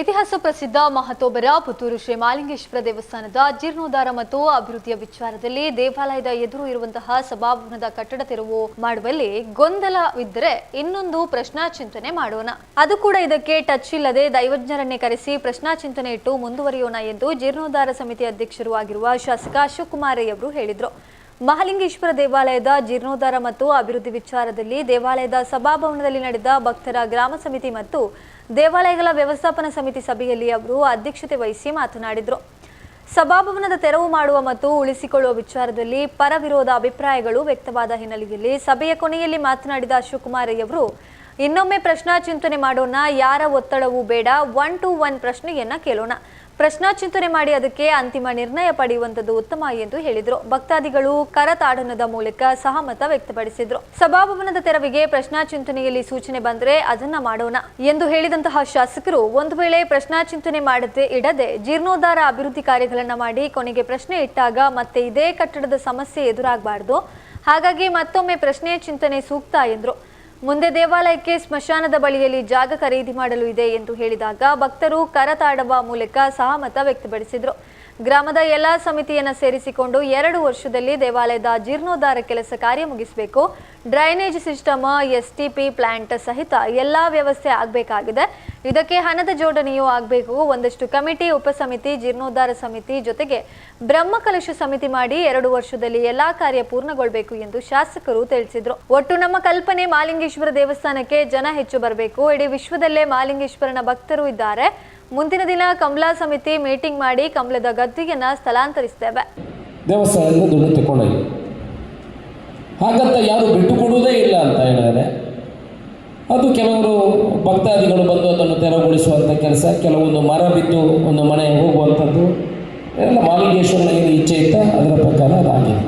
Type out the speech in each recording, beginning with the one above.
ಇತಿಹಾಸ ಪ್ರಸಿದ್ಧ ಮಹತೋಬರ ಪುತ್ತೂರು ಶ್ರೀ ಮಾಲಿಂಗೇಶ್ವರ ದೇವಸ್ಥಾನದ ಜೀರ್ಣೋದ್ಧಾರ ಮತ್ತು ಅಭಿವೃದ್ಧಿಯ ವಿಚಾರದಲ್ಲಿ ದೇವಾಲಯದ ಎದುರು ಇರುವಂತಹ ಸಭಾಭವನದ ಕಟ್ಟಡ ತೆರವು ಮಾಡುವಲ್ಲಿ ಗೊಂದಲವಿದ್ದರೆ ಇನ್ನೊಂದು ಪ್ರಶ್ನಾ ಚಿಂತನೆ ಮಾಡೋಣ. ಅದು ಕೂಡ ಇದಕ್ಕೆ ಟಚ್ ಇಲ್ಲದೆ ದೈವಜ್ಞರನ್ನೇ ಕರೆಸಿ ಪ್ರಶ್ನಾ ಚಿಂತನೆ ಇಟ್ಟು ಮುಂದುವರಿಯೋಣ ಎಂದು ಜೀರ್ಣೋದ್ಧಾರ ಸಮಿತಿ ಅಧ್ಯಕ್ಷರು ಆಗಿರುವ ಶಾಸಕ ಶಿವಕುಮಾರಯ್ಯವರು ಹೇಳಿದರು. ಮಹಾಲಿಂಗೇಶ್ವರ ದೇವಾಲಯದ ಜೀರ್ಣೋದ್ಧಾರ ಮತ್ತು ಅಭಿವೃದ್ಧಿ ವಿಚಾರದಲ್ಲಿ ದೇವಾಲಯದ ಸಭಾಭವನದಲ್ಲಿ ನಡೆದ ಭಕ್ತರ ಗ್ರಾಮ ಸಮಿತಿ ಮತ್ತು ದೇವಾಲಯಗಳ ವ್ಯವಸ್ಥಾಪನಾ ಸಮಿತಿ ಸಭೆಯಲ್ಲಿ ಅವರು ಅಧ್ಯಕ್ಷತೆ ವಹಿಸಿ ಮಾತನಾಡಿದರು. ಸಭಾಭವನದ ತೆರವು ಮಾಡುವ ಮತ್ತು ಉಳಿಸಿಕೊಳ್ಳುವ ವಿಚಾರದಲ್ಲಿ ಪರ ವಿರೋಧ ಅಭಿಪ್ರಾಯಗಳು ವ್ಯಕ್ತವಾದ ಹಿನ್ನೆಲೆಯಲ್ಲಿ ಸಭೆಯ ಕೊನೆಯಲ್ಲಿ ಮಾತನಾಡಿದ ಶಿವಕುಮಾರಯ್ಯವರು ಇನ್ನೊಮ್ಮೆ ಪ್ರಶ್ನಾ ಚಿಂತನೆ ಮಾಡೋಣ, ಯಾರ ಒತ್ತಡವೂ ಬೇಡ ಒನ್ ಟು ಒನ್ ಪ್ರಶ್ನೆಯನ್ನ ಕೇಳೋಣ. ಪ್ರಶ್ನಾ ಚಿಂತನೆ ಮಾಡಿ ಅದಕ್ಕೆ ಅಂತಿಮ ನಿರ್ಣಯ ಪಡೆಯುವಂತದ್ದು ಉತ್ತಮ ಎಂದು ಹೇಳಿದರು. ಭಕ್ತಾದಿಗಳು ಕರತಾಡನದ ಮೂಲಕ ಸಹಮತ ವ್ಯಕ್ತಪಡಿಸಿದ್ರು. ಸಭಾಭವನದ ತೆರವಿಗೆ ಪ್ರಶ್ನಾ ಚಿಂತನೆಯಲ್ಲಿ ಸೂಚನೆ ಬಂದರೆ ಅದನ್ನ ಮಾಡೋಣ ಎಂದು ಹೇಳಿದಂತಹ ಶಾಸಕರು, ಒಂದು ವೇಳೆ ಪ್ರಶ್ನಾ ಚಿಂತನೆ ಮಾಡದೆ ಇಡದೆ ಜೀರ್ಣೋದ್ಧಾರ ಅಭಿವೃದ್ಧಿ ಕಾರ್ಯಗಳನ್ನ ಮಾಡಿ ಕೊನೆಗೆ ಪ್ರಶ್ನೆ ಇಟ್ಟಾಗ ಮತ್ತೆ ಇದೇ ಕಟ್ಟಡದ ಸಮಸ್ಯೆ ಎದುರಾಗಬಾರ್ದು. ಹಾಗಾಗಿ ಮತ್ತೊಮ್ಮೆ ಪ್ರಶ್ನೆ ಚಿಂತನೆ ಸೂಕ್ತ ಎಂದರು. ಮುಂದೆ ದೇವಾಲಯಕ್ಕೆ ಸ್ಮಶಾನದ ಬಳಿಯಲ್ಲಿ ಜಾಗ ಖರೀದಿ ಮಾಡಲು ಇದೆ ಎಂದು ಹೇಳಿದಾಗ ಭಕ್ತರು ಕರತಾಡುವ ಮೂಲಕ ಸಹಮತ ವ್ಯಕ್ತಪಡಿಸಿದರು. ಗ್ರಾಮದ ಎಲ್ಲಾ ಸಮಿತಿಯನ್ನು ಸೇರಿಸಿಕೊಂಡು ಎರಡು ವರ್ಷದಲ್ಲಿ ದೇವಾಲಯದ ಜೀರ್ಣೋದ್ಧಾರ ಕೆಲಸ ಕಾರ್ಯ ಮುಗಿಸಬೇಕು. ಡ್ರೈನೇಜ್ ಸಿಸ್ಟಮ್ ಎಸ್ಟಿಪಿ ಪ್ಲಾಂಟ್ ಸಹಿತ ಎಲ್ಲಾ ವ್ಯವಸ್ಥೆ ಆಗಬೇಕಾಗಿದೆ. ಇದಕ್ಕೆ ಹಣದ ಜೋಡಣೆಯೂ ಆಗಬೇಕು. ಒಂದಷ್ಟು ಕಮಿಟಿ, ಉಪಸಮಿತಿ, ಜೀರ್ಣೋದ್ಧಾರ ಸಮಿತಿ ಜೊತೆಗೆ ಬ್ರಹ್ಮಕಲಶ ಸಮಿತಿ ಮಾಡಿ ಎರಡು ವರ್ಷದಲ್ಲಿ ಎಲ್ಲಾ ಕಾರ್ಯ ಪೂರ್ಣಗೊಳ್ಳಬೇಕು ಎಂದು ಶಾಸಕರು ತಿಳಿಸಿದ್ರು. ಒಟ್ಟು ನಮ್ಮ ಕಲ್ಪನೆ ಮಾಲಿಂಗೇಶ್ವರ ದೇವಸ್ಥಾನಕ್ಕೆ ಜನ ಹೆಚ್ಚು ಬರಬೇಕು. ಇಡೀ ವಿಶ್ವದಲ್ಲೇ ಮಾಲಿಂಗೇಶ್ವರನ ಭಕ್ತರು ಇದ್ದಾರೆ. ಮುಂದಿನ ದಿನ ಕಮಲಾ ಸಮಿತಿ ಮೀಟಿಂಗ್ ಮಾಡಿ ಕಮಲದ ಗದ್ದಿಗೆನ ತಗೊಂಡೋಗಿ ಹಾಗಂತ ಯಾರು ಬಿಟ್ಟು ಇಲ್ಲ ಅಂತ ಹೇಳಿದರೆ, ಅದು ಕೆಲವರು ಭಕ್ತಾದಿಗಳು ಬಂದು ಅದನ್ನು ತೆರವುಗೊಳಿಸುವಂಥ ಕೆಲಸ. ಕೆಲವೊಂದು ಮರ ಬಿದ್ದು ಒಂದು ಮನೆ ಹೋಗುವಂಥದ್ದು. ಎಲ್ಲ ಮಾಲಿಂಗೇಶ್ವರನ ಏನು ಇಚ್ಛೆ ಇತ್ತ ಅದರ ಪ್ರಕಾರ ಅದಾಗಿದೆ.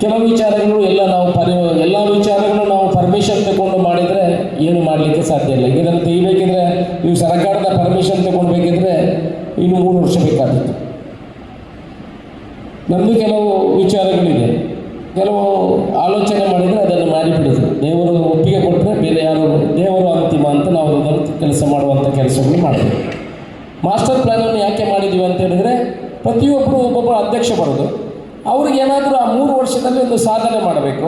ಕೆಲವು ವಿಚಾರಗಳು ಎಲ್ಲ ನಾವು ಪರಿ, ಎಲ್ಲ ವಿಚಾರಗಳು ನಾವು ಪರ್ಮಿಷನ್ ತಗೊಂಡು ಮಾಡಿದರೆ ಏನು ಮಾಡಲಿಕ್ಕೆ ಸಾಧ್ಯ ಇಲ್ಲ. ಇದನ್ನು ತೆಗಿಬೇಕಿದ್ರೆ ನೀವು ಸರ್ಕಾರದ ಪರ್ಮಿಷನ್ ತಗೊಳ್ಬೇಕಿದ್ರೆ ಇನ್ನು ಮೂರು ವರ್ಷ ಬೇಕಾಗುತ್ತೆ ನಮ್ಮದು ಕೆಲವು ವಿಚಾರಗಳಿದೆ. ಕೆಲವು ಆಲೋಚನೆ ಮಾಡಿದರೆ ಅದನ್ನು ಮಾಡಿಬಿಡೋದು. ದೇವರು ಕೊಟ್ಟರೆ ಬೇರೆ ಯಾರು ದೇವರು ಅಂತಿಮ ಅಂತ ನಾವು ಅದನ್ನು ಕೆಲಸ ಮಾಡುವಂಥ ಕೆಲಸವನ್ನು ಮಾಡಬೇಕು ಮಾಸ್ಟರ್ ಪ್ಲ್ಯಾನನ್ನು ಯಾಕೆ ಮಾಡಿದ್ದೀವಿ ಅಂತ ಹೇಳಿದರೆ, ಪ್ರತಿಯೊಬ್ಬರು ಒಬ್ಬೊಬ್ಬ ಅಧ್ಯಕ್ಷ ಬರೋದು. ಅವ್ರಿಗೆ ಏನಾದರೂ ಆ ಮೂರು ವರ್ಷದಲ್ಲಿ ಒಂದು ಸಾಧನೆ ಮಾಡಬೇಕು.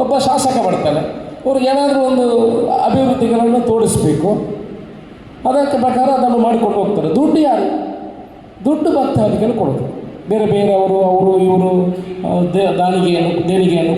ಒಬ್ಬ ಶಾಸಕ ಬರ್ತಾನೆ. ಅವ್ರಿಗೆ ಏನಾದರೂ ಒಂದು ಅಭಿವೃದ್ಧಿಗಳನ್ನು ತೋರಿಸ್ಬೇಕು. ಅದಕ್ಕೆ ಪ್ರಕಾರ ಅದನ್ನು ಮಾಡಿಕೊಂಡು ಹೋಗ್ತಾರೆ. ದುಡ್ಡು ಯಾರು? ದುಡ್ಡು ಭಕ್ತಾದಿಗಳು ಕೊಡೋದು. ಬೇರೆ ಬೇರೆಯವರು, ಅವರು ಇವರು ದೇ, ದಾನಿಗೆಯನ್ನು, ದೇಣಿಗೆಯನ್ನು